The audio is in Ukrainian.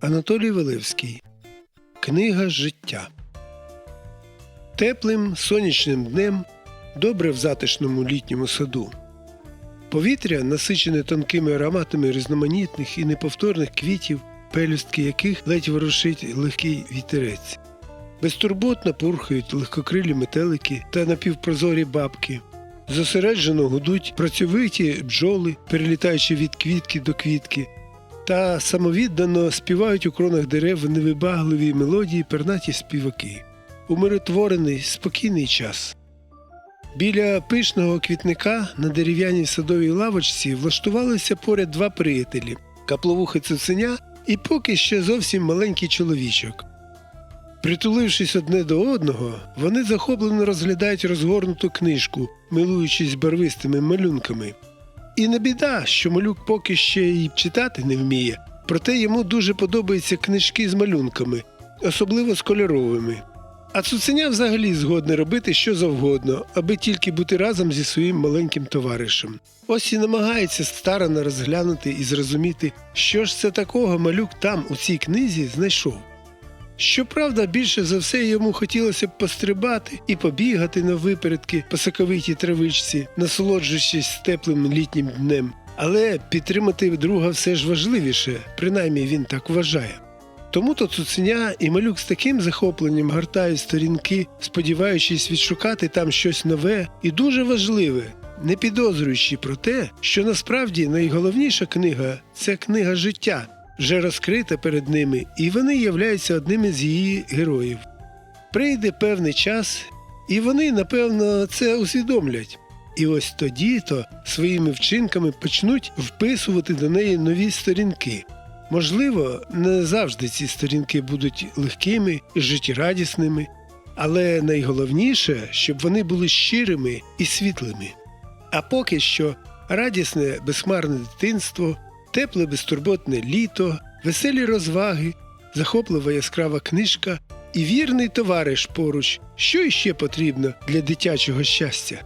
Анатолій Велевський. Книга життя. Теплим сонячним днем добре в затишному літньому саду. Повітря насичене тонкими ароматами різноманітних і неповторних квітів, пелюстки яких ледь ворушить легкий вітерець. Безтурботно пурхають легкокрилі метелики та напівпрозорі бабки. Зосереджено гудуть працьовиті бджоли, перелітаючи від квітки до квітки, та самовіддано співають у кронах дерев невибагливі мелодії пернаті співаки. Умиротворений, спокійний час. Біля пишного квітника на дерев'яній садовій лавочці влаштувалися поряд два приятелі капловухи цуценя і поки ще зовсім маленький чоловічок. Притулившись одне до одного, вони захоплено розглядають розгорнуту книжку, милуючись барвистими малюнками. І не біда, що малюк поки ще й читати не вміє, проте йому дуже подобаються книжки з малюнками, особливо з кольоровими. А цуценя взагалі згодне робити що завгодно, аби тільки бути разом зі своїм маленьким товаришем. Ось і намагається старано розглянути і зрозуміти, що ж це такого малюк там у цій книзі знайшов. Щоправда, більше за все йому хотілося б пострибати і побігати на випередки по соковитій травичці, насолоджуючись теплим літнім днем. Але підтримати друга все ж важливіше, принаймні він так вважає. Тому то цуценя і малюк з таким захопленням гортають сторінки, сподіваючись відшукати там щось нове і дуже важливе, не підозрюючи про те, що насправді найголовніша книга це книга життя, вже розкрита перед ними, і вони являються одними з її героїв. Прийде певний час, і вони, напевно, це усвідомлять. І ось тоді то своїми вчинками почнуть вписувати до неї нові сторінки. Можливо, не завжди ці сторінки будуть легкими і життєрадісними, але найголовніше, щоб вони були щирими і світлими. А поки що радісне безхмарне дитинство, тепле безтурботне літо, веселі розваги, захоплива яскрава книжка і вірний товариш поруч, що іще потрібно для дитячого щастя.